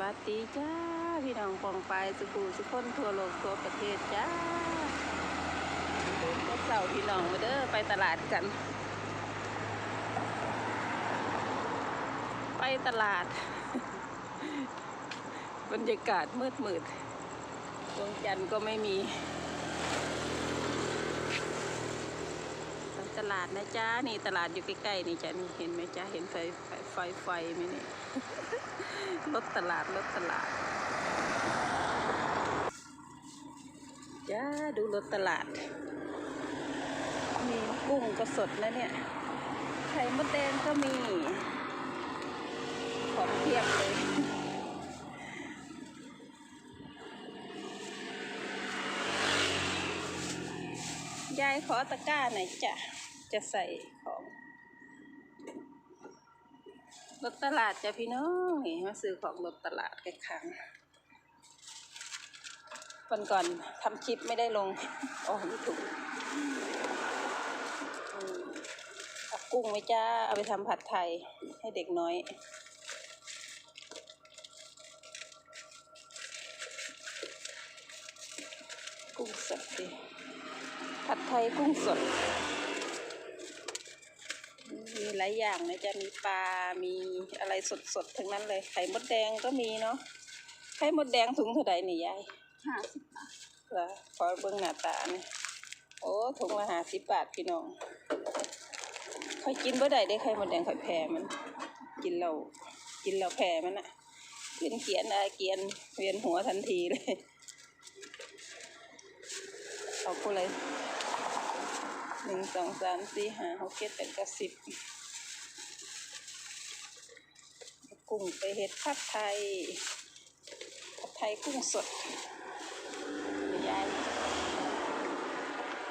วัสดีจ้า พี่น้องปองไปายสุขูสุขคนทั่วโลกทั่วประเทศจ้าเดินรถเสาร์พี่น้องมาเด้อไปตลาดกัน ไปตลาด บรรยากาศมืดมืดดวงจันทร์ก็ไม่มีไปต ลาดนะจ้านี่ตลาดอยู่ใกล้ๆนี่จ้านี่เห็นไหมจ้าเห็นไฟไฟไฟไฟไหมนี่รถตลาดรถตลาดจ้าดูรถตลาดมีกุ้งก็สดนะเนี่ยไข่มดแดงก็มีของเพียบเลยยายขอตะกร้าหน่อยจ้ะ จะใส่ของรถตลาดจ้ะพี่น้องนี่มาซื้อของรถตลาดกันครั้งวันก่อนทำคลิปไม่ได้ลง โอ้ไม่ถูกเอากุ้งไหมจ้า เอาไปทำผัดไทยให้เด็กน้อยกุ้งสดดิผัดไทยกุ้งสด ลายอย่างนะจะมีปลา มีอะไรสดๆทั้งนั้นเลย ไข่มดแดงก็มีเนาะ ไข่มดแดงถุงเท่าไหร่นี่ยายห้าสิบบาทเหรอขอเบิ่งหน้าตานี่โอ้ถุงละห้าสิบบาทพี่น้องค่อยกินบ่ได้ได้ไข่มดแดงค่อยแพ้มัน กินเรากินเราแพ้มันอะเวียนเขียนอาเกียนเวียนหัวทันทีเลย เอาพูดเลยหนึ่งสองสามสี่ห้าหกเจ็ดแปดเก้าสิบ กุ้งไปเห็ดผัดไทยผัดไทยกุ้งสดยาย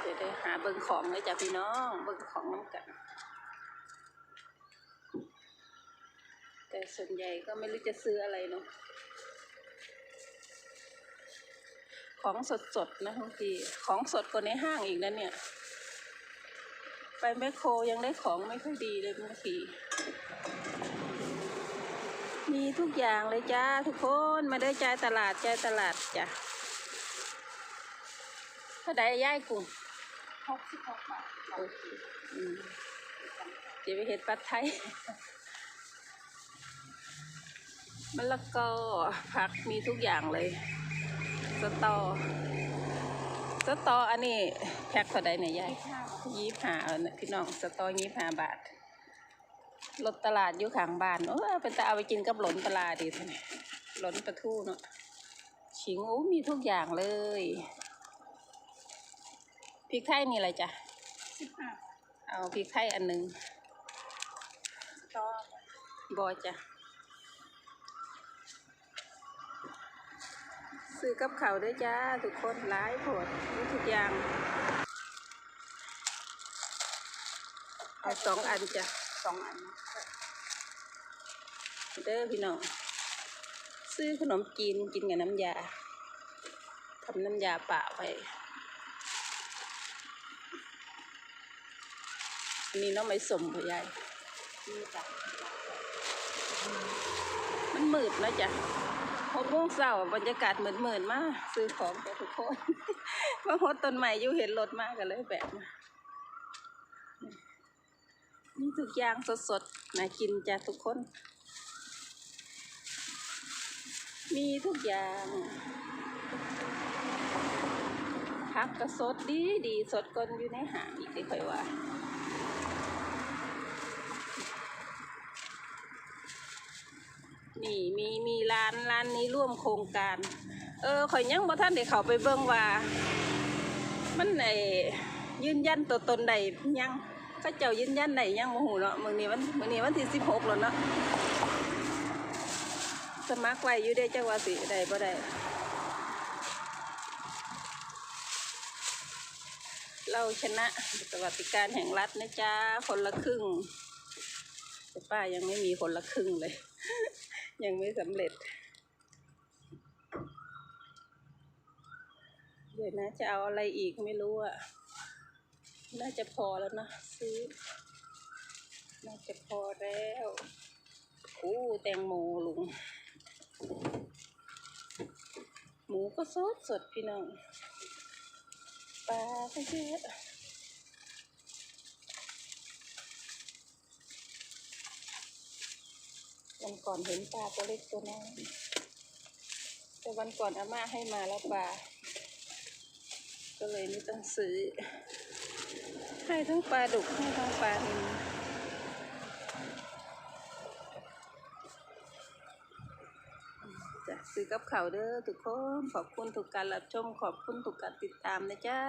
เดี๋ยวได้หาเบิ่งของเลยจ้ะพี่น้องเบิ่งของน้ำกัน แต่ส่วนใหญ่ก็ไม่รู้จะซื้ออะไรเนาะของสดๆนะบางทีของสดกว่าในห้างอีกนะเนี่ย ไปแมคโครยังได้ของไม่ค่อยดีเลยบางที มีทุกอย่างเลยจ้าทุกคนมาได้จ่ายตลาดจ่ายตลาดจ้ะถ้าได้ย่ายกุ้งหกสิบหกบาทโอเคอืมจะไปเห็ดปัดไทยมะละกอผักมีทุกอย่างเลยสตอสตออันนี้แพ็คเท่าใดเนี่ยยายห้าบาทยี่ห้าเออนะพี่น้องสตอยี่ห้าบาท รถตลาดอยู่ข้างบ้านโอ้ยเป็นแต่เอาไปกินกับหลนปลาดีท่านี่หลนปลาทูเนาะฉิงโอ้มีทุกอย่างเลยพริกไทยนี่อะไรจ้ะสิบห้าบาทเอาพริกไทยอันหนึ่งต่อบอจ้ะซื้อกับเขาวด้วยจ้า ทุกคนหลายโผดมีทุกอย่าง เอาสองอันจ้ะ สองอัน เด้อพี่น้อง ซื้อขนมจีนกินกับน้ำยาทำน้ำยาป่าไว้อันนี้น้องไม่สมพ่อยายนี่จ้ะมันมืดนะจ๊ะหกโมงเช้าบรรยากาศเหมือนเหมือนมากซื้อของจ้ะทุกคนมาหดต้นใหม่อยู่เห็นรถมากกันเลยแบบ มีทุกอย่างสดๆนะกินจ้ะทุกคน มีทุกอย่างพักก็สดดีดีสดกนอยู่ในหางอีกได้ค่อยว่านี่มีมีร้านร้านนี้ร่วมโครงการ เออข่อยยังบ่ท่านได้เข้าไปเบิ่งว่า มันไอ้ยืนยันตัวตนใดยัง เขาเจ้ายืนยันใดยังโมโหเนาะมื้อนี้วันมื้อนี้วันที่สิบหกแล้วเนาะสมัครไว้อยู่ได้จังว่าสิได้บ่ได้เราชนะสวัสดิการแห่งรัฐนะจ๊ะคนละครึ่งแต่ป้ายังไม่มีคนละครึ่งเลย ยังไม่สำเร็จเดี๋ยวนะจะเอาอะไรอีกไม่รู้อะ น่าจะพอแล้วนะซื้อ น่าจะพอแล้วโอ้แตงโมลุง หมูก็สดสดพี่น้องปลาก็เยอะวันก่อนเห็นปลาตัวเล็กตัวน้อยแต่วันก่อนอาม่าให้มาแล้วปลา ก็เลยไม่ต้องซื้อ ให้ทั้งปลาดุกให้ทั้งปลานิลจะซื้อกับเขาเด้อทุกคน ขอบคุณทุกการรับชม ขอบคุณทุกการติดตามนะจ๊ะ